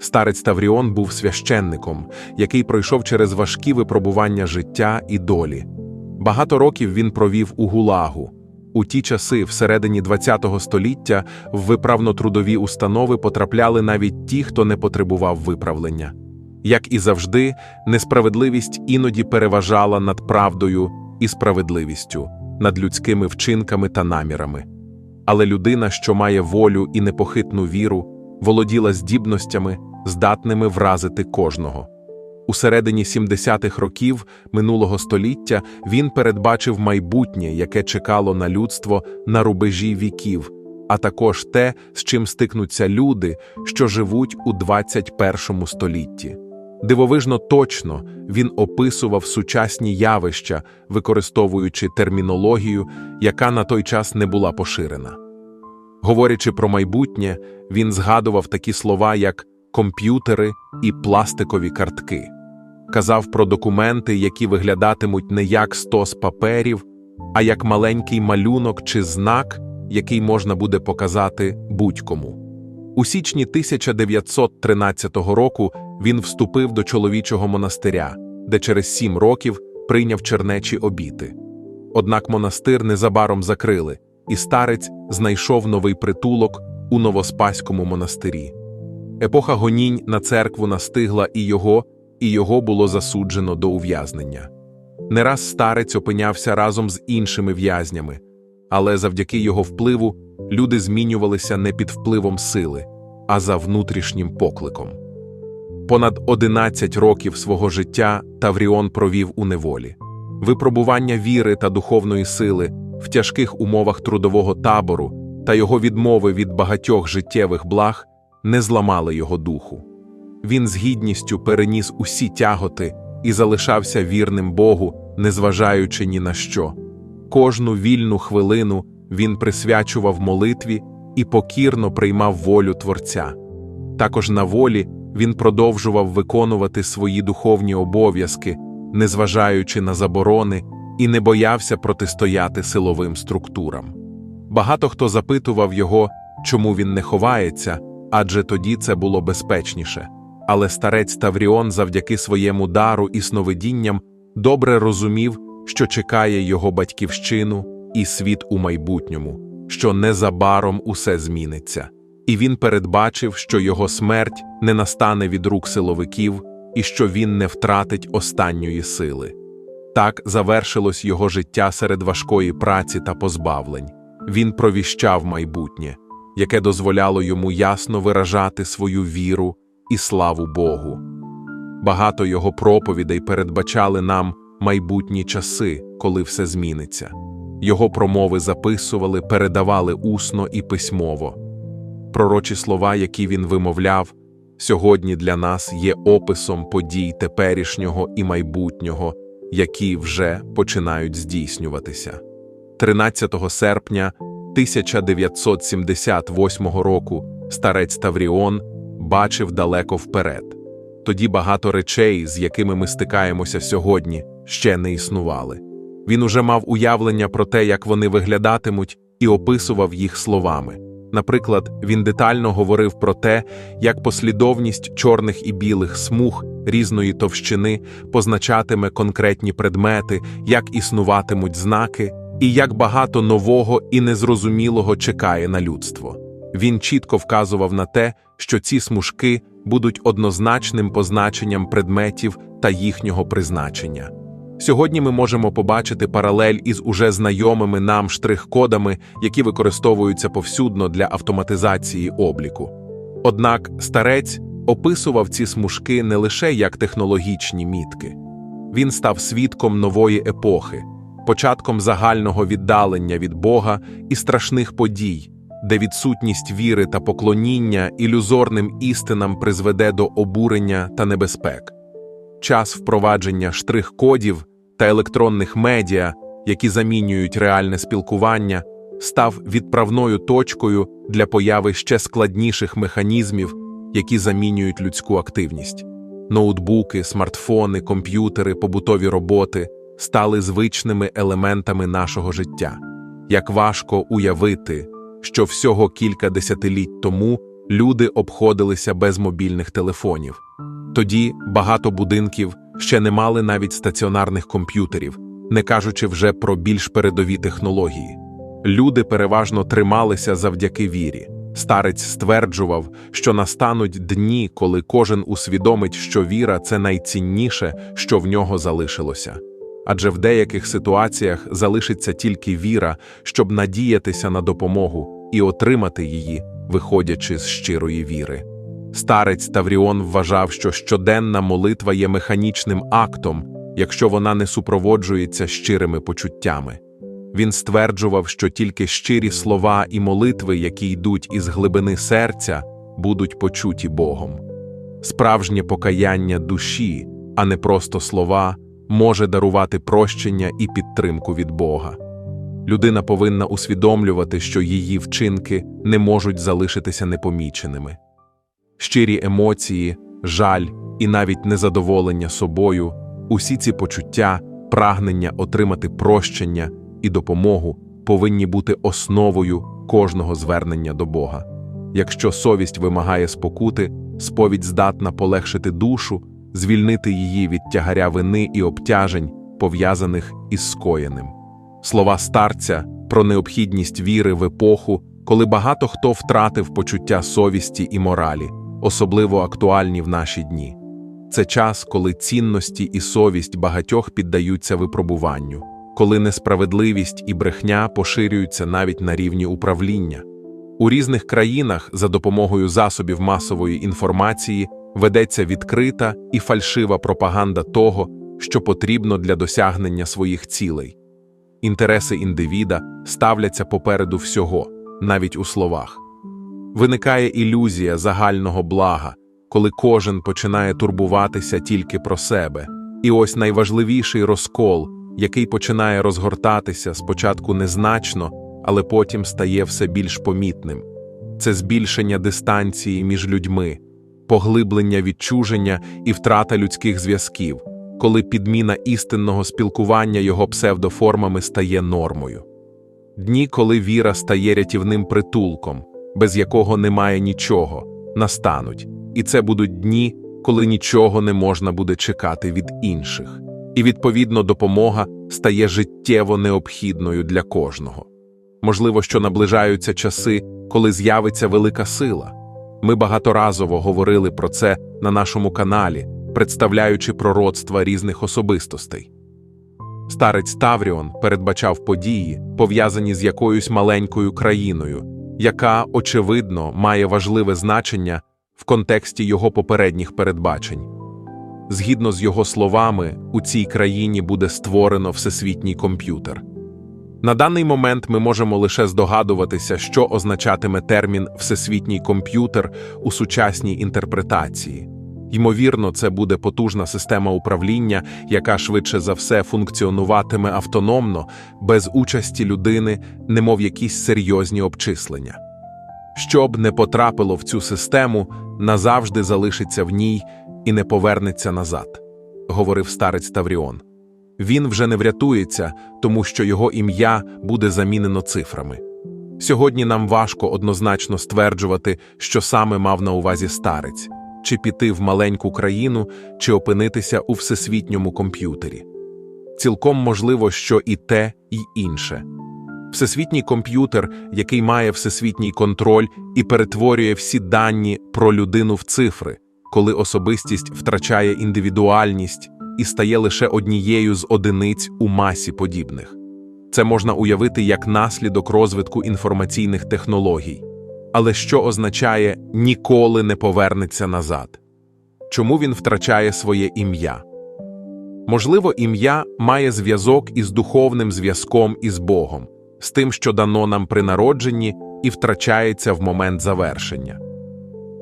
Старець Тавріон був священником, який пройшов через важкі випробування життя і долі. Багато років він провів у Гулагу. У ті часи, всередині ХХ століття, в виправно-трудові установи потрапляли навіть ті, хто не потребував виправлення. Як і завжди, несправедливість іноді переважала над правдою і справедливістю, над людськими вчинками та намірами. Але людина, що має волю і непохитну віру, володіла здібностями, здатними вразити кожного. У середині 70-х років минулого століття він передбачив майбутнє, яке чекало на людство на рубежі віків, а також те, з чим стикнуться люди, що живуть у 21 столітті. Дивовижно точно він описував сучасні явища, використовуючи термінологію, яка на той час не була поширена. Говорячи про майбутнє, він згадував такі слова, як комп'ютери і пластикові картки. Казав про документи, які виглядатимуть не як стос паперів, а як маленький малюнок чи знак, який можна буде показати будь-кому. У січні 1913 року він вступив до чоловічого монастиря, де через сім років прийняв чернечі обіти. Однак монастир незабаром закрили, і старець знайшов новий притулок у Новоспаському монастирі. Епоха гонінь на церкву настигла і його, і його було засуджено до ув'язнення. Не раз старець опинявся разом з іншими в'язнями, але завдяки його впливу люди змінювалися не під впливом сили, а за внутрішнім покликом. Понад 11 років свого життя Тавріон провів у неволі. Випробування віри та духовної сили в тяжких умовах трудового табору та його відмови від багатьох життєвих благ не зламали його духу. Він з гідністю переніс усі тяготи і залишався вірним Богу, незважаючи ні на що. Кожну вільну хвилину він присвячував молитві і покірно приймав волю Творця. Також на волі він продовжував виконувати свої духовні обов'язки, незважаючи на заборони, і не боявся протистояти силовим структурам. Багато хто запитував його, чому він не ховається, адже тоді це було безпечніше. Але старець Тавріон, завдяки своєму дару і сновидінням, добре розумів, що чекає його батьківщину і світ у майбутньому, що незабаром усе зміниться. І він передбачив, що його смерть не настане від рук силовиків і що він не втратить останньої сили. Так завершилось його життя серед важкої праці та позбавлень. Він провіщав майбутнє, яке дозволяло йому ясно виражати свою віру і славу Богу. Багато його проповідей передбачали нам майбутні часи, коли все зміниться. Його промови записували, передавали усно і письмово. Пророчі слова, які він вимовляв, сьогодні для нас є описом подій теперішнього і майбутнього, які вже починають здійснюватися. 13 серпня 1978 року старець Тавріон бачив далеко вперед. Тоді багато речей, з якими ми стикаємося сьогодні, ще не існували. Він уже мав уявлення про те, як вони виглядатимуть, і описував їх словами. Наприклад, він детально говорив про те, як послідовність чорних і білих смуг різної товщини позначатиме конкретні предмети, як існуватимуть знаки, і як багато нового і незрозумілого чекає на людство. Він чітко вказував на те, що ці смужки будуть однозначним позначенням предметів та їхнього призначення. Сьогодні ми можемо побачити паралель із уже знайомими нам штрих-кодами, які використовуються повсюдно для автоматизації обліку. Однак старець описував ці смужки не лише як технологічні мітки, він став свідком нової епохи, початком загального віддалення від Бога і страшних подій, де відсутність віри та поклоніння ілюзорним істинам призведе до обурення та небезпек. Час впровадження штрих-кодів та електронних медіа, які замінюють реальне спілкування, став відправною точкою для появи ще складніших механізмів, які замінюють людську активність. Ноутбуки, смартфони, комп'ютери, побутові роботи стали звичними елементами нашого життя. Як важко уявити, що всього кілька десятиліть тому люди обходилися без мобільних телефонів. Тоді багато будинків ще не мали навіть стаціонарних комп'ютерів, не кажучи вже про більш передові технології. Люди переважно трималися завдяки вірі. Старець стверджував, що настануть дні, коли кожен усвідомить, що віра це найцінніше, що в нього залишилося. Адже в деяких ситуаціях залишиться тільки віра, щоб надіятися на допомогу і отримати її, виходячи з щирої віри. Старець Тавріон вважав, що щоденна молитва є механічним актом, якщо вона не супроводжується щирими почуттями. Він стверджував, що тільки щирі слова і молитви, які йдуть із глибини серця, будуть почуті Богом. Справжнє покаяння душі, а не просто слова, може дарувати прощення і підтримку від Бога. Людина повинна усвідомлювати, що її вчинки не можуть залишитися непоміченими. Щирі емоції, жаль і навіть незадоволення собою, усі ці почуття, прагнення отримати прощення і допомогу повинні бути основою кожного звернення до Бога. Якщо совість вимагає спокути, сповідь здатна полегшити душу, звільнити її від тягаря вини і обтяжень, пов'язаних із скоєним. Слова старця про необхідність віри в епоху, коли багато хто втратив почуття совісті і моралі, особливо актуальні в наші дні. Це час, коли цінності і совість багатьох піддаються випробуванню, коли несправедливість і брехня поширюються навіть на рівні управління. У різних країнах за допомогою засобів масової інформації ведеться відкрита і фальшива пропаганда того, що потрібно для досягнення своїх цілей. Інтереси індивіда ставляться попереду всього, навіть у словах. Виникає ілюзія загального блага, коли кожен починає турбуватися тільки про себе. І ось найважливіший розкол, який починає розгортатися спочатку незначно, але потім стає все більш помітним. Це збільшення дистанції між людьми, поглиблення відчуження і втрата людських зв'язків, коли підміна істинного спілкування його псевдоформами стає нормою. Дні, коли віра стає рятівним притулком, без якого немає нічого, настануть, і це будуть дні, коли нічого не можна буде чекати від інших, і відповідно допомога стає життєво необхідною для кожного. Можливо, що наближаються часи, коли з'явиться велика сила. Ми багаторазово говорили про це на нашому каналі, представляючи пророцтва різних особистостей. Старець Тавріон передбачав події, пов'язані з якоюсь маленькою країною, яка, очевидно, має важливе значення в контексті його попередніх передбачень. Згідно з його словами, у цій країні буде створено всесвітній комп'ютер. На даний момент ми можемо лише здогадуватися, що означатиме термін всесвітній комп'ютер у сучасній інтерпретації. Ймовірно, це буде потужна система управління, яка швидше за все функціонуватиме автономно, без участі людини, немов якісь серйозні обчислення. Щоб не потрапило в цю систему, назавжди залишиться в ній і не повернеться назад, говорив старець Тавріон. Він вже не врятується, тому що його ім'я буде замінено цифрами. Сьогодні нам важко однозначно стверджувати, що саме мав на увазі старець, чи піти в маленьку країну, чи опинитися у всесвітньому комп'ютері. Цілком можливо, що і те, і інше. Всесвітній комп'ютер, який має всесвітній контроль і перетворює всі дані про людину в цифри, коли особистість втрачає індивідуальність і стає лише однією з одиниць у масі подібних. Це можна уявити як наслідок розвитку інформаційних технологій. Але що означає ніколи не повернеться назад? Чому він втрачає своє ім'я? Можливо, ім'я має зв'язок із духовним зв'язком із Богом, з тим, що дано нам при народженні і втрачається в момент завершення.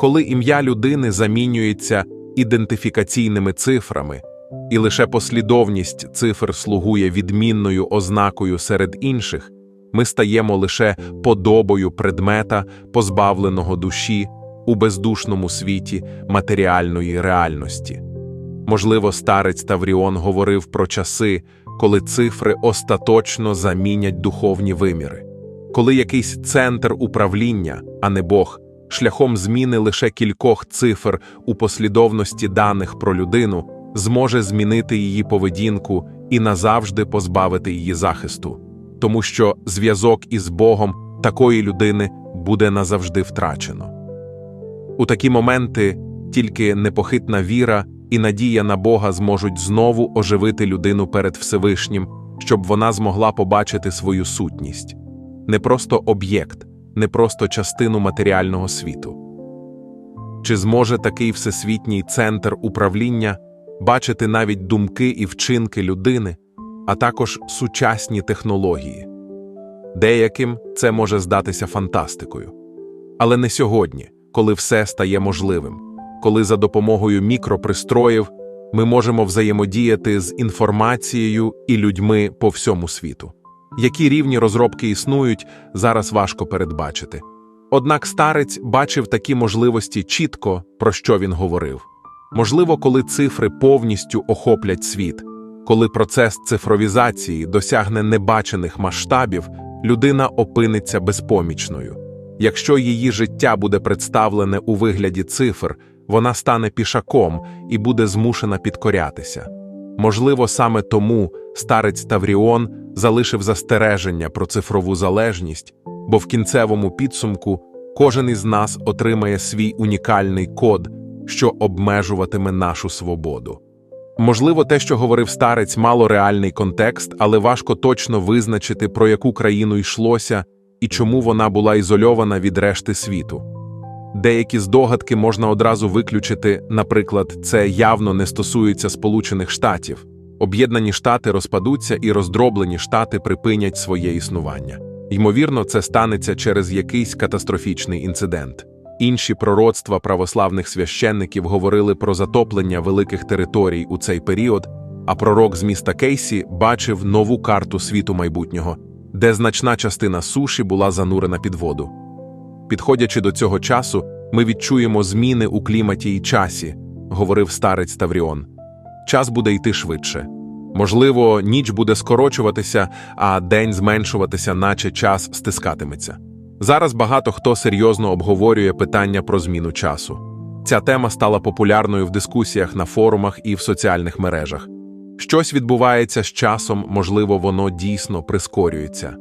Коли ім'я людини замінюється ідентифікаційними цифрами, і лише послідовність цифр слугує відмінною ознакою серед інших, ми стаємо лише подобою предмета, позбавленого душі у бездушному світі матеріальної реальності. Можливо, старець Тавріон говорив про часи, коли цифри остаточно замінять духовні виміри, коли якийсь центр управління, а не Бог, шляхом зміни лише кількох цифр у послідовності даних про людину, зможе змінити її поведінку і назавжди позбавити її захисту, тому що зв'язок із Богом такої людини буде назавжди втрачено. У такі моменти тільки непохитна віра і надія на Бога зможуть знову оживити людину перед Всевишнім, щоб вона змогла побачити свою сутність не просто об'єкт, не просто частину матеріального світу. Чи зможе такий всесвітній центр управління бачити навіть думки і вчинки людини, а також сучасні технології? Деяким це може здатися фантастикою. Але не сьогодні, коли все стає можливим, коли за допомогою мікропристроїв ми можемо взаємодіяти з інформацією і людьми по всьому світу. Які рівні розробки існують, зараз важко передбачити. Однак старець бачив такі можливості чітко, про що він говорив. Можливо, коли цифри повністю охоплять світ, коли процес цифровізації досягне небачених масштабів, людина опиниться безпомічною. Якщо її життя буде представлене у вигляді цифр, вона стане пішаком і буде змушена підкорятися. Можливо, саме тому старець Тавріон залишив застереження про цифрову залежність, бо в кінцевому підсумку кожен із нас отримає свій унікальний код, що обмежуватиме нашу свободу. Можливо, те, що говорив старець, мало реальний контекст, але важко точно визначити, про яку країну йшлося і чому вона була ізольована від решти світу. Деякі здогадки можна одразу виключити, наприклад, це явно не стосується Сполучених Штатів. Об'єднані Штати розпадуться і роздроблені штати припинять своє існування. Ймовірно, це станеться через якийсь катастрофічний інцидент. Інші пророцтва православних священників говорили про затоплення великих територій у цей період, а пророк з міста Кейсі бачив нову карту світу майбутнього, де значна частина суші була занурена під воду. Підходячи до цього часу, ми відчуємо зміни у кліматі і часі, говорив старець Тавріон. Час буде йти швидше. Можливо, ніч буде скорочуватися, а день зменшуватися, наче час стискатиметься. Зараз багато хто серйозно обговорює питання про зміну часу. Ця тема стала популярною в дискусіях на форумах і в соціальних мережах. Щось відбувається з часом, можливо, воно дійсно прискорюється.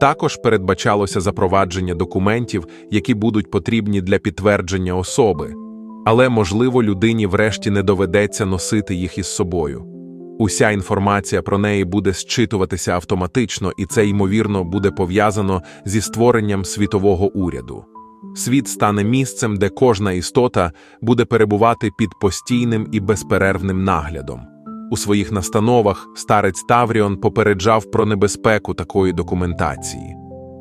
Також передбачалося запровадження документів, які будуть потрібні для підтвердження особи, але, можливо, людині врешті не доведеться носити їх із собою. Уся інформація про неї буде зчитуватися автоматично, і це, ймовірно, буде пов'язано зі створенням світового уряду. Світ стане місцем, де кожна істота буде перебувати під постійним і безперервним наглядом. У своїх настановах старець Тавріон попереджав про небезпеку такої документації.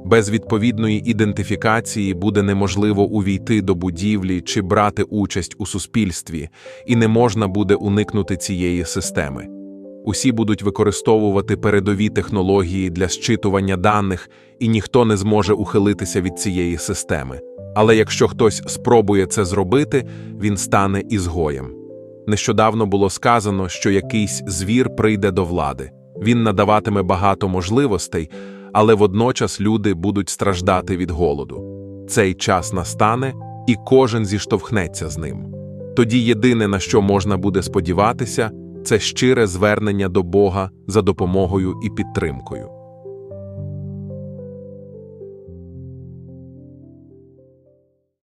Без відповідної ідентифікації буде неможливо увійти до будівлі чи брати участь у суспільстві, і не можна буде уникнути цієї системи. Усі будуть використовувати передові технології для зчитування даних, і ніхто не зможе ухилитися від цієї системи. Але якщо хтось спробує це зробити, він стане ізгоєм. Нещодавно було сказано, що якийсь звір прийде до влади. Він надаватиме багато можливостей, але водночас люди будуть страждати від голоду. Цей час настане, і кожен зіштовхнеться з ним. Тоді єдине, на що можна буде сподіватися, це щире звернення до Бога за допомогою і підтримкою.